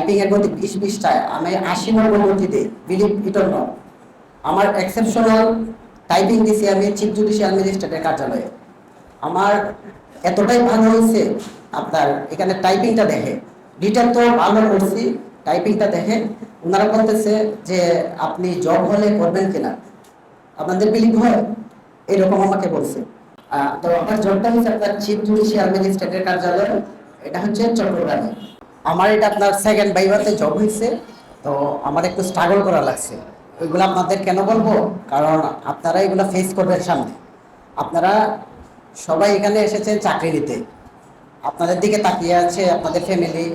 Typing এর গতি বিশ বিশটায় আমি আশি নম্বর গতিতে বিলিভ ইট অর নট আমার এক্সেপশনাল টাইপিং দিছি আমি চিফ জুডিশিয়াল ম্যাজিস্ট্রেটের কার্যালয়ে। আমার এতটাই ভালো হয়েছে আপনার, এখানে টাইপিংটা দেখে। রিটার্ন তো ভালো করছি টাইপিংটা দেখে। ওনারা বলতেছে যে, আপনি জব হলে করবেন কিনা? আপনাদের বিলিভ হয়? এরকম আমাকে বলছে। তো আমার জবটা হচ্ছে আপনার চিফ জুডিশিয়াল ম্যাজিস্ট্রেটের কার্যালয়, এটা হচ্ছে চট্টগ্রামে। আমার এটা আপনার সেকেন্ড বাইভাতে জব হয়েছে, তো আমার একটু স্ট্রাগল করা লাগছে। ওইগুলো আপনাদের কেন বলব? কারণ আপনারা এগুলো ফেস করবেন সামনে। আপনারা সবাই এখানে এসেছেন চাকরি নিতে আপনাদের দিকে তাকিয়ে আছে আপনাদের ফ্যামিলি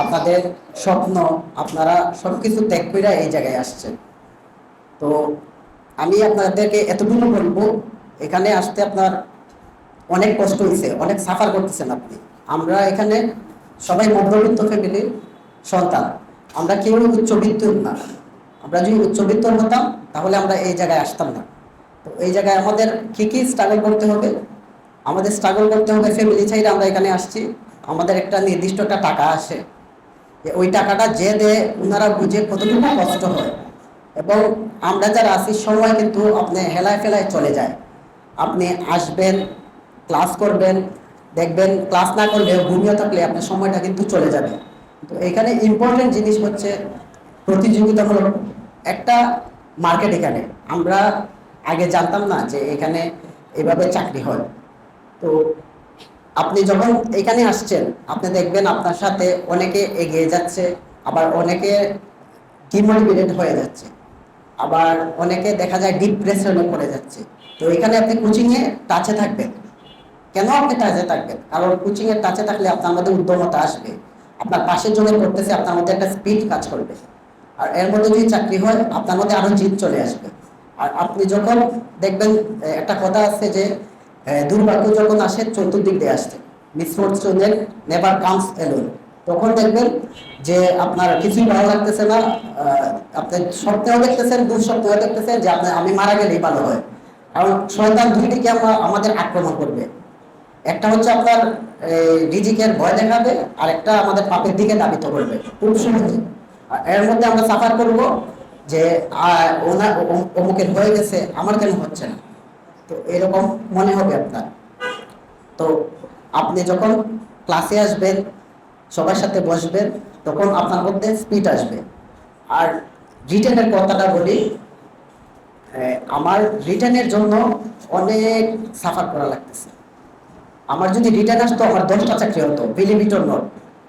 আপনাদের স্বপ্ন, আপনারা সব কিছু ত্যাগ করে এই জায়গায় আসছেন। তো আমি আপনাদেরকে এতটুকু বলব, এখানে আসতে আপনার অনেক কষ্ট হয়েছে অনেক সাফার করতেছেন আপনি। আমরা এখানে সবাই মধ্যবিত্ত ফ্যামিলির সন্তান। আমরা কেউ উচ্চবিত্ত না। আমরা যদি উচ্চবিত্ত হতাম, তাহলে আমরা এই জায়গায় আসতাম না। তো এই জায়গায় আমাদের কি কি স্ট্রাগল করতে হবে? আমাদের স্ট্রাগল করতে হবে ফ্যামিলি চাইলে আমরা এখানে আসছি। আমাদের একটা নির্দিষ্ট একটা টাকা আসে ওই টাকাটা যে দেয় ওনারা বুঝে কতটুকু কষ্ট হয়। এবং আমরা যারা আছি, সময় কিন্তু আপনি হেলায় ফেলায় চলে যায়। আপনি আসবেন ক্লাস করবেন দেখবেন ক্লাস না করলে ঘুমিয়ে থাকলে আপনার সময়টা কিন্তু চলে যাবে। তো এখানে ইম্পর্টেন্ট জিনিস হচ্ছে প্রতিযোগিতা প্রতিযোগিতামূলক একটা মার্কেট এখানে। আমরা আগে জানতাম না যে এখানে এভাবে চাকরি হয়। তো আপনি যখন এখানে আসছেন, আপনি দেখবেন আপনার সাথে অনেকে এগিয়ে যাচ্ছে, আবার অনেকে ডিমোটিভেটেড হয়ে যাচ্ছে, আবার অনেকে দেখা যায় ডিপ্রেশনে পড়ে যাচ্ছে। তো এখানে আপনি কোচিংয়ে টাচে থাকবেন। কেন আপনি টাচে থাকবেন? কারণ কোচিং এর টাচে থাকলে আপনার মধ্যে উদ্যমতা আসবে। আপনার পাশের জন্য করতেছে আপনার মধ্যে একটা স্পিড কাজ করবে। আর এর মধ্যে যদি চাকরি হয়, আপনার মধ্যে আরও জিত চলে আসবে। আর আপনি যখন দেখবেন একটা কথা আছে যে দুর্ভাগ্য যখন আসে, চতুর্দিক দিয়ে আসছে। মিসফরচুনের নেভার কামস এলোন তখন দেখবেন যে, আপনার কিছুই ভালো লাগতেছে না। আপনি স্বপ্নেও দেখতেছেন দুঃস্বপ্নেও দেখতেছেন যে, আপনার, আমি মারা গেলেই ভালো হয়। কারণ শয়তান দুই দিকে আমরা, আমাদের আক্রমণ করবে। একটা হচ্ছে আপনার রিজিকের ভয় দেখাবে আর একটা আমাদের পাপের দিকে দাবিত করবে। খুব সহজে। এর মধ্যে আমরা সাফার করব যে ওনার অমুক- অমুকের হয়ে গেছে, আমার কেন হচ্ছে না? তো এরকম মনে হবে আপনার। তো আপনি যখন ক্লাসে আসবেন, সবার সাথে বসবেন, তখন আপনার মধ্যে স্পিড আসবে। আর রিটার্নের কথাটা বলি আমার রিটার্নের জন্য অনেক সাফার করা লাগতেছে। আমার যদি রিটার্ন আসতো, আমার দশটা চাকরি হতো ইট নট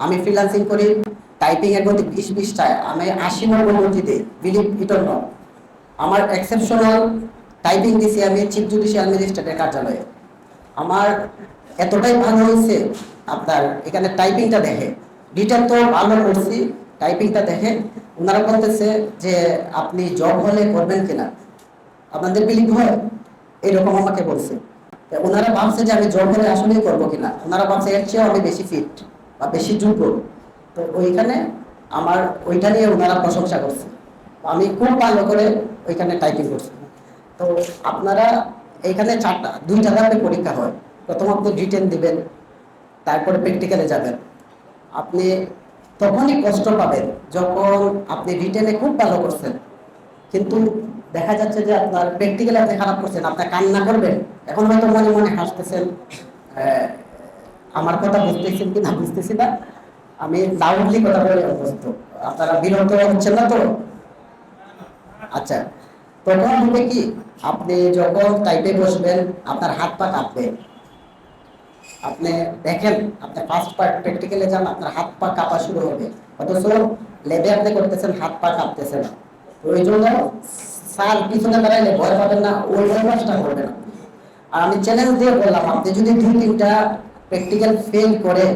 আমি ফ্রিলান্সিং করি টাইপিং এর গতি বিশ বিশটায় আমি আশি নম্বর গতিতে বিলিভ ইট নট আমার এক্সেপশনাল টাইপিং দিছি আমি চিফ জুডিশিয়াল ম্যাজিস্ট্রেটের কার্যালয়ে। আমার এতটাই ভালো হয়েছে আপনার, এখানে টাইপিংটা দেখে। রিটার্ন তো ভালো করছি টাইপিংটা দেখে। ওনারা বলতেছে যে, আপনি জব হলে করবেন কিনা? আপনাদের বিলিভ হয়? এরকম আমাকে বলছে। ওনারা ভাবছে যে আমি জব হলে আসলেই করব কিনা। ওনারা ভাবছে এর চেয়েও আমি বেশি ফিট বা বেশি যোগ্য। তো ওইখানে আমার ওইটা নিয়ে ওনারা প্রশংসা করছে। আমি খুব ভালো করে ওইখানে টাইপিং করছি। তো আপনারা এইখানে চারটা, দুইটা ধাপে পরীক্ষা হয়। প্রথমত রিটেন দিবেন, তারপরে প্র্যাকটিক্যালে যাবেন। আপনি তখনই কষ্ট পাবেন যখন আপনি রিটেনে খুব ভালো করছেন। কিন্তু দেখা যাচ্ছে যে আপনার প্র্যাকটিক্যালি আপনি খারাপ করছেন, আপনার কান্না করবেন। এখন হয়তো মনে মনে হাসতেছেন আমার কথা বুঝতেছেন কি না বুঝতেছি না? আমি লাউডলি কথা বলে অভ্যস্ত। আপনারা বিরক্ত হচ্ছেন না তো? আচ্ছা তখন হবে কি আপনি যখন টাইপে বসবেন, আপনার হাত পা কাঁপবে? আপনি দেখেন, আপনি ফার্স্ট পার্ট প্র্যাকটিক্যালে যান, আপনার হাত পা কাঁপা শুরু হবে। অথচ লেবে আপনি করতেছেন, হাত পা কাঁপতেছে না। জন্য স্যার, পিছনে দাঁড়াইলে ভয় পাবেন না, ওই অভ্যাসটা করবেন। না আর আমি চ্যালেঞ্জ দিয়ে বললাম, আপনি যদি দুই, তিনটা প্র্যাকটিক্যাল ফেল করে,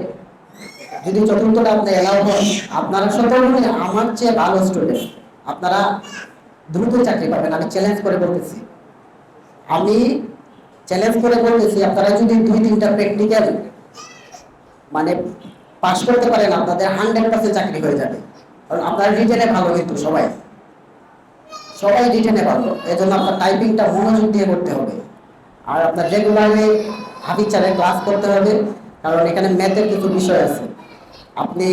যদি চতুর্থটা আপনি এলাও হন আপনারা সকলে আমার চেয়ে ভালো স্টুডেন্ট আপনারা দ্রুত চাকরি পাবেন, আমি চ্যালেঞ্জ করে বলতেছি। আমি চ্যালেঞ্জ করে বলতেছি, আপনারা যদি দুই, তিনটা প্র্যাকটিক্যাল মানে পাস করতে পারেন, আপনাদের হান্ড্রেড পার্সেন্ট চাকরি হয়ে যাবে। কারণ আপনারা রিটেনে ভালো কিন্তু সবাই। সবাই রিটেনে ভালো এই জন্য আপনার টাইপিংটা মনোযোগ দিয়ে করতে হবে। আর আপনার রেগুলারলি হাফিজ চারে ক্লাস করতে হবে, কারণ এখানে ম্যাথের কিছু বিষয় আছে। আপনি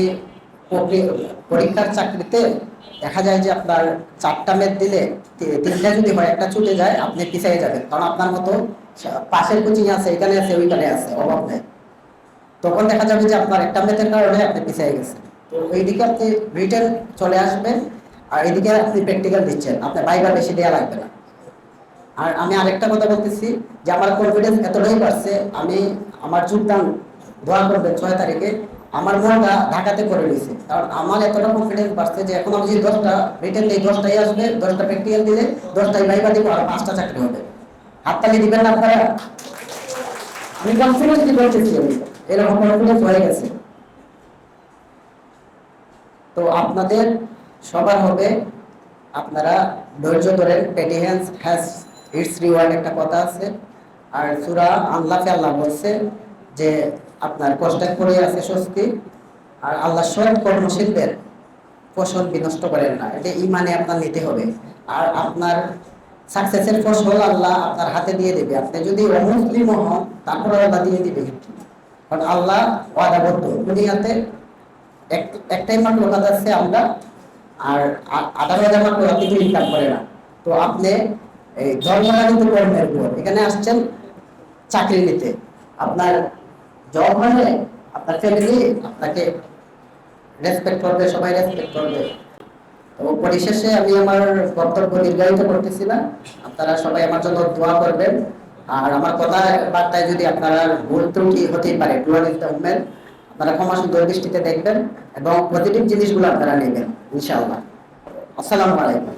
পরীক্ষার চাকরিতে দেখা যায় যে আপনার চারটা ম্যাথ দিলে তিনটা যদি হয়, একটা ছুটে যায়, আপনি পিছিয়ে যাবেন। কারণ আপনার মতো পাশের কোচিং আছে, এখানে আছে, ওইখানে আছে, অভাব নেই। তখন দেখা যাবে যে আপনার একটা ম্যাথের কারণে আপনি পিছিয়ে গেছেন। তো এইদিকে আপনি রিটার্ন চলে আসবেন। আর এদিকে আপনি প্র্যাকটিক্যাল দিচ্ছেন, আপনার বাইবার বেশি দেওয়া লাগবে না। আর আমি আরেকটা কথা বলতেছি যে আমার কনফিডেন্স এতটাই বাড়ছে, আমি আমার যোগদান দোয়া করবেন ছয় তারিখে, আমার মনটা ঢাকাতে করে নিয়েছে। কারণ আমার এতটা কনফিডেন্স বাড়ছে যে এখন আমি যদি দশটা রিটার্ন দিই, দশটাই আসবে, দশটা প্র্যাকটিক্যাল দিলে দশটাই বাইবা দিব, আর পাঁচটা চাকরি হবে। হাততালি দিবেন না আপনারা? আমি কনফিডেন্স কি বলতেছি আমি, এরকম কনফিডেন্স হয়ে গেছে। তো আপনাদের সবার হবে। আপনারা ধৈর্য ধরেন পেটি হ্যান্স হ্যাজ ইটস রিওয়ার্ড একটা কথা আছে। আর সুরা আল্লাহকে আল্লাহ বলছে যে, আপনার কষ্টে করে আছে স্বস্তি। আর আল্লাহ সব কর্মশীলদের ফসল বিনষ্ট করেন না। এটা ইমানে আপনার নিতে হবে। আর আপনার সাকসেসের ফসল আল্লাহ আপনার হাতে দিয়ে দেবে। আপনি যদি অমুসলিম হন তারপরে আল্লাহ দিয়ে দিবে। কারণ আল্লাহ ওয়াদাবদ্ধ। দুনিয়াতে এক- একটাই মাত্র কাজ আছে আমরা আর আঠারো হাজার মাত্র আপনি ইনকাম করে না। তো আপনি এই ধর্মটা কিন্তু কর্মের উপর এখানে আসছেন চাকরি নিতে। আপনার জব মানে আপনার ফ্যামিলি আপনাকে রেসপেক্ট করবে, সবাই রেসপেক্ট করবে। তো পরিশেষে আমি আমার বক্তব্য দীর্ঘায়িত করতেছি না। আপনারা সবাই আমার জন্য দোয়া করবেন। আর আমার কথা বার্তায় যদি আপনারা ভুল ত্রুটি হতেই পারে প্লুরালিস্ট মুভমেন্ট আপনারা ক্ষমাস সুন্দর দৃষ্টিতে দেখবেন এবং পজিটিভ জিনিসগুলো আপনারা নেবেন ইনশাআল্লাহ। আসসালামু আলাইকুম।